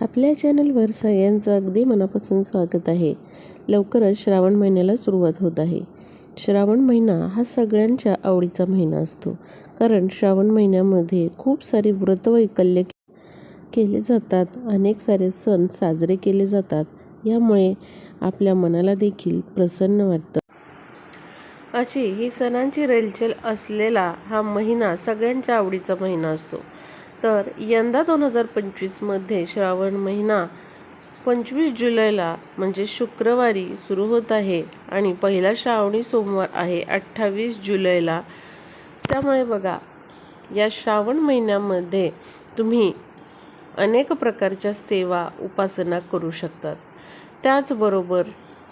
आपल्या चॅनलवर सगळ्यांचं अगदी मनापासून स्वागत आहे. लवकरच श्रावण महिन्याला सुरुवात होत आहे. श्रावण महिना हा सगळ्यांच्या आवडीचा महिना असतो. कारण श्रावण महिन्यामध्ये खूप सारे व्रतवैकल्य केले जातात. अनेक सारे सण साजरे केले जातात. यामुळे आपल्या मनाला देखील प्रसन्न वाटतं. अशी ही सणांची रेलचेल असलेला हा महिना सगळ्यांच्या आवडीचा महिना असतो. तर यंदा दोन हजार पंचवीसमध्ये श्रावण महिना पंचवीस जुलैला म्हणजे शुक्रवारी सुरू होत आहे. आणि पहिला श्रावणी सोमवार आहे अठ्ठावीस जुलैला. त्यामुळे बघा या श्रावण महिन्यामध्ये तुम्ही अनेक प्रकारच्या सेवा उपासना करू शकतात. त्याचबरोबर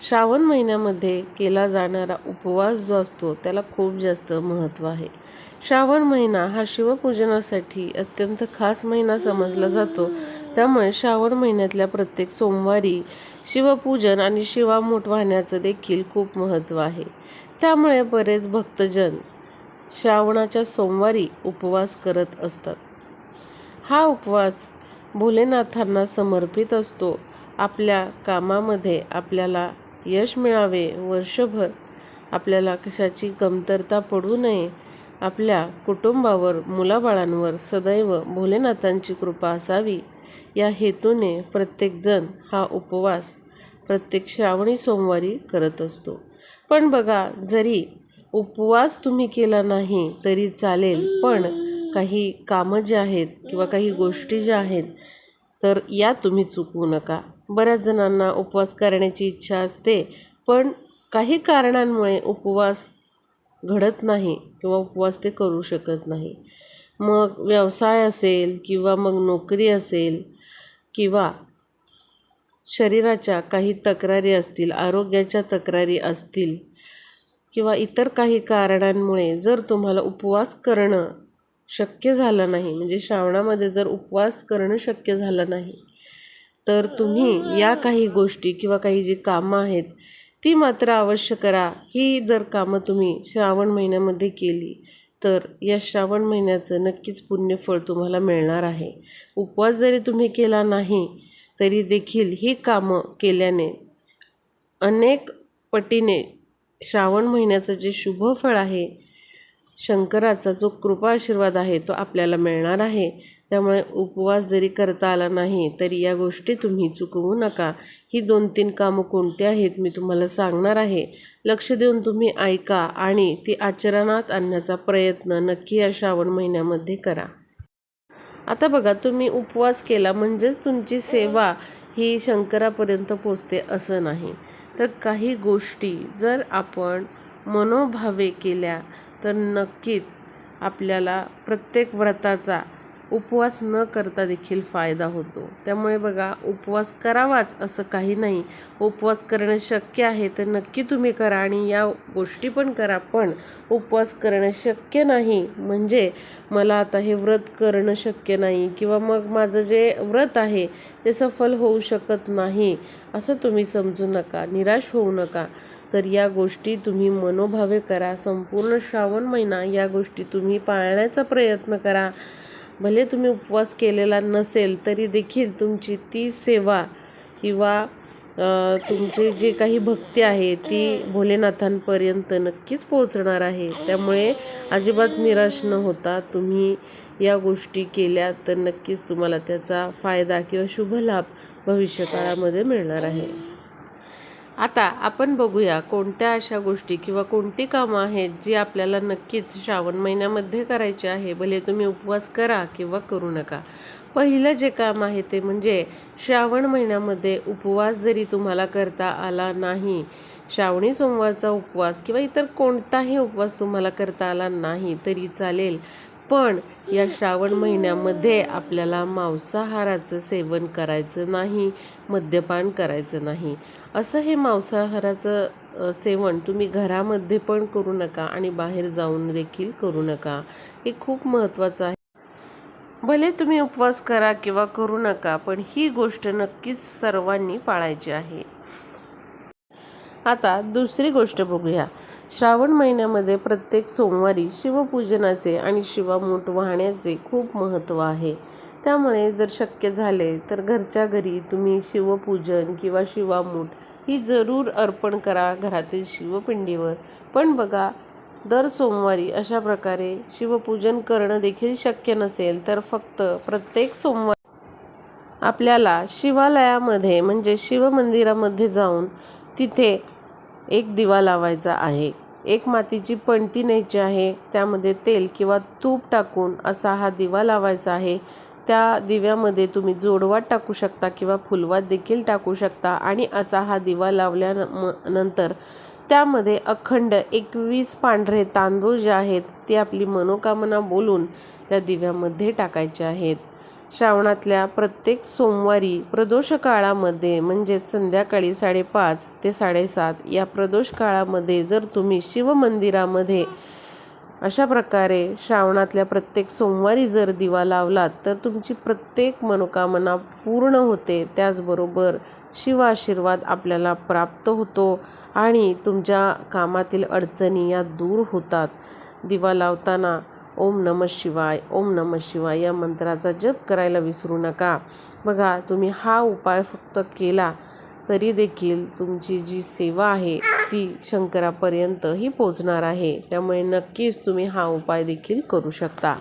श्रावण महिन्यामध्ये केला जाणारा उपवास जो असतो त्याला खूप जास्त महत्त्व आहे. श्रावण महिना हा शिवपूजनासाठी अत्यंत खास महिना समजला जातो. त्यामुळे श्रावण महिन्यातल्या प्रत्येक सोमवारी शिवपूजन आणि शिवामूठ वाहण्याचं देखील खूप महत्त्व आहे. त्यामुळे बरेच भक्तजन श्रावणाच्या सोमवारी उपवास करत असतात. हा उपवास भोलेनाथांना समर्पित असतो. आपल्या कामामध्ये आपल्याला यश मिळावे वर्षभर आपल्याला कशाची कमतरता पडू नये आपल्या कुटुंबावर मुलाबाळांवर सदैव भोलेनाथांची कृपा असावी. या हेतूने प्रत्येकजण हा उपवास प्रत्येक श्रावणी सोमवारी करत असतो. पण बघा जरी उपवास तुम्ही केला नाही तरी चालेल. पण काही कामं जे आहेत किंवा काही गोष्टी ज्या आहेत तर या तुम्ही चुकवू नका. बऱ्याच जणांना उपवास करण्याची इच्छा असते पण काही कारणांमुळे उपवास घडत नाही किंवा उपवास ते करू शकत नाही. मग व्यवसाय असेल किंवा मग नोकरी असेल किंवा शरीराच्या काही तक्रारी असतील आरोग्याच्या तक्रारी असतील किंवा इतर काही कारणांमुळे जर तुम्हाला उपवास करणं शक्य झालं नाही म्हणजे श्रावणामध्ये जर उपवास करणं शक्य झालं नाही तर तुम्ही या काही गोष्टी किंवा काही जी कामं आहेत ती मात्र अवश्य करा. ही जर कामं तुम्ही श्रावण महिन्यामध्ये केली तर या श्रावण महिन्याचं नक्कीच पुण्यफळ तुम्हाला मिळणार आहे. उपवास जरी तुम्ही केला नाही तरी देखील ही कामं केल्याने अनेक पटीने श्रावण महिन्याचं जे शुभफळ आहे शंकराचा जो कृपा आशीर्वाद आहे तो आपल्याला मिळणार आहे. त्यामुळे उपवास जरी करता आला नाही तरी या गोष्टी तुम्ही चुकवू नका. ही दोन तीन कामं कोणती आहेत मी तुम्हाला सांगणार आहे. लक्ष देऊन तुम्ही ऐका आणि ती आचरणात आणण्याचा प्रयत्न नक्की या श्रावण महिन्यामध्ये करा. आता बघा तुम्ही उपवास केला म्हणजेच तुमची सेवा ही शंकरापर्यंत पोचते असं नाही. तर काही गोष्टी जर आपण मनोभावे केल्या तर नक्कीच आपल्याला प्रत्येक व्रताचा उपवास न करता देखील फायदा होतो. त्यामुळे बघा उपवास करावाच असं काही नाही. उपवास करणं शक्य आहे तर नक्की तुम्ही करा आणि या गोष्टी पण करा पण उपवास करणं शक्य नाही. म्हणजे मला आता हे व्रत करणं शक्य नाही किंवा मग माझं जे व्रत आहे ते सफल होऊ शकत नाही असं तुम्ही समजू नका निराश होऊ नका. तर या गोष्टी तुम्ही मनोभावे करा. संपूर्ण श्रावण महिना या गोष्टी तुम्ही पाळण्याचा प्रयत्न करा. भले तुम्ही उपवास केलेला नसेल तरी देखील तुमची ती सेवा किंवा तुमचे जे काही भक्ती आहे ती भोलेनाथांपर्यंत नक्कीच पोहोचणार आहे. त्यामुळे अजिबात निराश न होता तुम्ही या गोष्टी केल्या तर नक्कीच तुम्हाला त्याचा फायदा किंवा शुभ लाभ भविष्यकाळामध्ये मिळणार आहे. आता आपण बघूया कोणत्या अशा गोष्टी किंवा कोणती कामं आहेत जी आपल्याला नक्कीच श्रावण महिन्यामध्ये करायची आहे. भले तुम्ही उपवास करा किंवा करू नका. पहिलं जे काम आहे ते म्हणजे श्रावण महिन्यामध्ये उपवास जरी तुम्हाला करता आला नाही श्रावणी सोमवारचा उपवास किंवा इतर कोणताही उपवास तुम्हाला करता आला नाही तरी चालेल. पण या श्रावण महिन्यामध्ये आपल्याला मांसाहाराचं सेवन करायचं नाही मद्यपान करायचं नाही. असं हे मांसाहाराचं सेवन तुम्ही घरामध्ये पण करू नका आणि बाहेर जाऊन देखील करू नका. हे खूप महत्त्वाचं आहे. भले तुम्ही उपवास करा किंवा करू नका पण ही गोष्ट नक्कीच सर्वांनी पाळायची आहे. आता दुसरी गोष्ट बघूया. श्रावण महिन्यामध्ये प्रत्येक सोमवारी शिवपूजनाचे आणि शिवामूठ वाहण्याचे खूप महत्त्व आहे. त्यामुळे जर शक्य झाले तर घरच्या घरी तुम्ही शिवपूजन किंवा शिवामूठ ही जरूर अर्पण करा घरातील शिवपिंडीवर. पण बघा दर सोमवारी अशा प्रकारे शिवपूजन करणं देखील शक्य नसेल तर फक्त प्रत्येक सोमवार आपल्याला शिवालयामध्ये म्हणजे शिवमंदिरामध्ये जाऊन तिथे एक दिवा लावायचा आहे. एक मातीची पणती न्यायची आहे. त्यामध्ये तेल किंवा तूप टाकून असा हा दिवा लावायचा आहे. त्या दिव्यामध्ये तुम्ही जोडवात टाकू शकता किंवा फुलवात देखील टाकू शकता आणि असा हा दिवा लावल्या नंतर त्यामध्ये अखंड एकवीस पांढरे तांदूळ जे आहेत ते आपली मनोकामना बोलून त्या दिव्यामध्ये टाकायचे आहेत. श्रावणातल्या प्रत्येक सोमवारी प्रदोष काळामध्ये म्हणजे संध्याकाळी साडेपाच ते साडेसात या प्रदोष काळामध्ये जर तुम्ही शिवमंदिरामध्ये अशा प्रकारे श्रावणातल्या प्रत्येक सोमवारी जर दिवा लावलात तर तुमची प्रत्येक मनोकामना पूर्ण होते. त्याचबरोबर शिव आशीर्वाद आपल्याला प्राप्त होतो आणि तुमच्या कामातील अडचणी या दूर होतात. दिवा लावताना ओम नम शिवाय ओम नम शिवाय या मंत्राचा जप करायला विसरू नका. बघा तुम्ही हा उपाय फक्त केला तरी देखील तुमची जी सेवा आहे ती शंकरापर्यंत ही पोचणार आहे. त्यामुळे नक्कीच तुम्ही हा उपाय देखील करू शकता.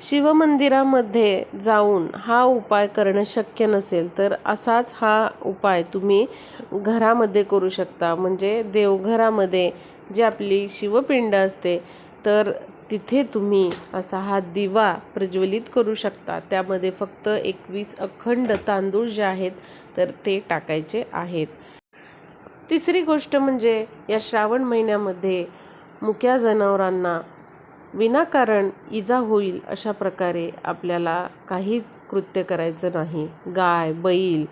शिवमंदिरामध्ये जाऊन हा उपाय करणं शक्य नसेल तर असाच हा उपाय तुम्ही घरामध्ये करू शकता. म्हणजे देवघरामध्ये जी आपली शिवपिंड असते तर तिथे तुम्ही असा हा दिवा प्रज्वलित करू शकता. त्यामध्ये फक्त एकवीस अखंड तांदूळ जे आहेत तर ते टाकायचे आहेत. तिसरी गोष्ट म्हणजे या श्रावण महिन्यामध्ये मुक्या जनावरांना विनाकारण इजा होईल अशा प्रकारे आपल्याला काहीच कृत्य करायचं नाही. गाय बैल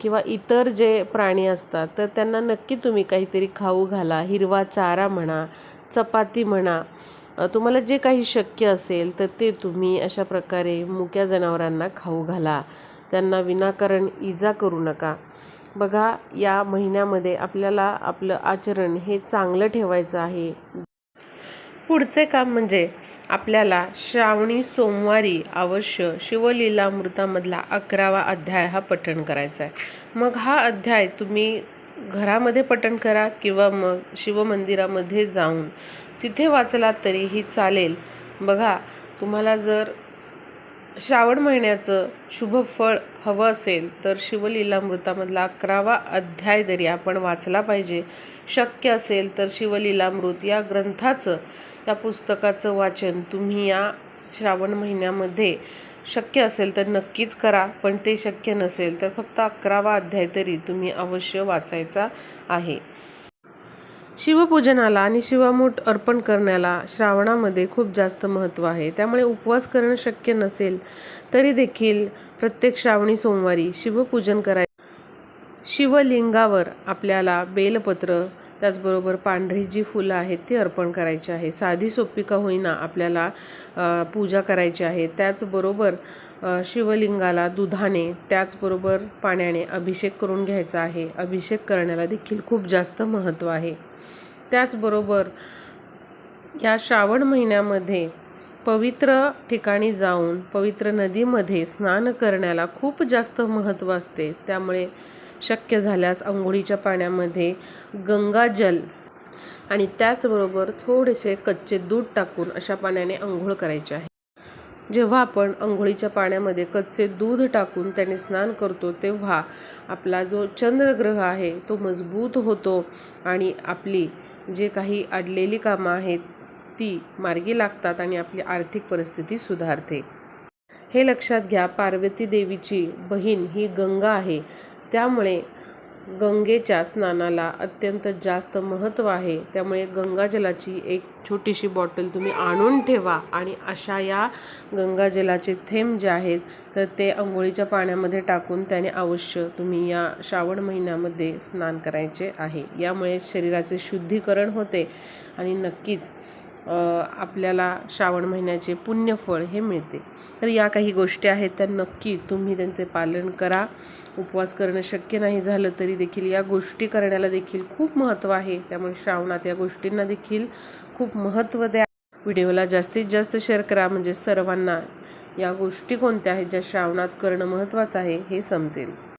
किंवा इतर जे प्राणी असतात तर त्यांना नक्की तुम्ही काहीतरी खाऊ घाला हिरवा चारा म्हणा चपाती म्हणा तुम्हाला जे काही शक्य असेल तर ते तुम्ही अशा प्रकारे मुक्या जनावरांना खाऊ घाला. त्यांना विनाकारण इजा करू नका. बघा या महिन्यामध्ये आपल्याला आपलं आचरण हे चांगलं ठेवायचं आहे. पुढचे काम म्हणजे आपल्याला श्रावणी सोमवारी अवश्य शिवलीलामृतामधला अकरावा अध्याय हा पठण करायचा आहे. मग हा अध्याय तुम्ही घरामध्ये पठण करा किंवा मग शिवमंदिरामध्ये जाऊन. तिथे वाचलात तरीही चालेल. बघा तुम्हाला जर श्रावण महिन्याचं शुभ फळ हवं असेल तर शिवलीलामृतामधला अकरावा अध्याय तरी आपण वाचला पाहिजे शक्य असेल तर शिवलीलामृत या ग्रंथाचं त्या पुस्तकाचं वाचन तुम्ही या श्रावण महिन्यामध्ये शक्य असेल तर नक्कीच करा पण ते शक्य नसेल तर फक्त अकरावा अध्याय तरी तुम्ही अवश्य वाचायचा आहे. शिवपूजनाला आणि शिवामूठ अर्पण करण्याला श्रावणामध्ये खूप जास्त महत्त्व आहे. त्यामुळे उपवास करणं शक्य नसेल तरी देखील प्रत्येक श्रावणी सोमवारी शिवपूजन कराय शिवलिंगावर आपल्याला बेलपत्र त्याचबरोबर पांढरी जी फुलं आहेत ती अर्पण करायची आहे. साधी सोपी का होईना आपल्याला पूजा करायची आहे. त्याचबरोबर शिवलिंगाला दुधाने त्याचबरोबर पाण्याने अभिषेक करून घ्यायचा आहे. अभिषेक करण्याला देखील खूप जास्त महत्त्व आहे. त्याचबरोबर या श्रावण महिन्यामध्ये पवित्र ठिकाणी जाऊन पवित्र नदीमध्ये स्नान करण्याला खूप जास्त महत्त्व असते. त्यामुळे शक्य झाल्यास आंघोळीच्या पाण्यामध्ये गंगाजल आणि त्याचबरोबर थोडेसे कच्चे दूध टाकून अशा पाण्याने आंघोळ करायचे आहे. जेव्हा आपण अंघोळीच्या पाण्यामध्ये कच्चे दूध टाकून त्याने स्नान करतो तेव्हा आपला जो चंद्रग्रह आहे तो मजबूत होतो आणि आपली जे काही अडलेली कामं आहेत ती मार्गी लागतात आणि आपली आर्थिक परिस्थिती सुधारते. हे लक्षात घ्या पार्वती देवीची बहीण ही गंगा आहे. त्यामुळे गंगेच्या स्नानाला अत्यंत जास्त महत्त्व आहे. त्यामुळे गंगाजलाची एक छोटीशी बॉटल तुम्ही आणून ठेवा आणि अशा या गंगाजलाचे थेंब जे आहेत तर ते अंघोळीच्या पाण्यामध्ये टाकून त्याने अवश्य तुम्ही या श्रावण महिन्यामध्ये स्नान करायचे आहे. यामुळे शरीराचे शुद्धीकरण होते आणि नक्कीच आपल्याला श्रावण महिन्याचे पुण्यफळ हे मिळते. तर या काही गोष्टी आहेत त्या नक्की तुम्ही त्यांचे पालन करा. उपवास करणं शक्य नाही झालं तरी देखील या गोष्टी करण्याला देखील खूप महत्त्व आहे. त्यामुळे श्रावणात या गोष्टींना देखील खूप महत्त्व द्या. व्हिडिओला जास्तीत जास्त शेअर करा. म्हणजे सर्वांना या गोष्टी कोणत्या आहेत ज्या श्रावणात करणं महत्त्वाचं आहे हे समजेल.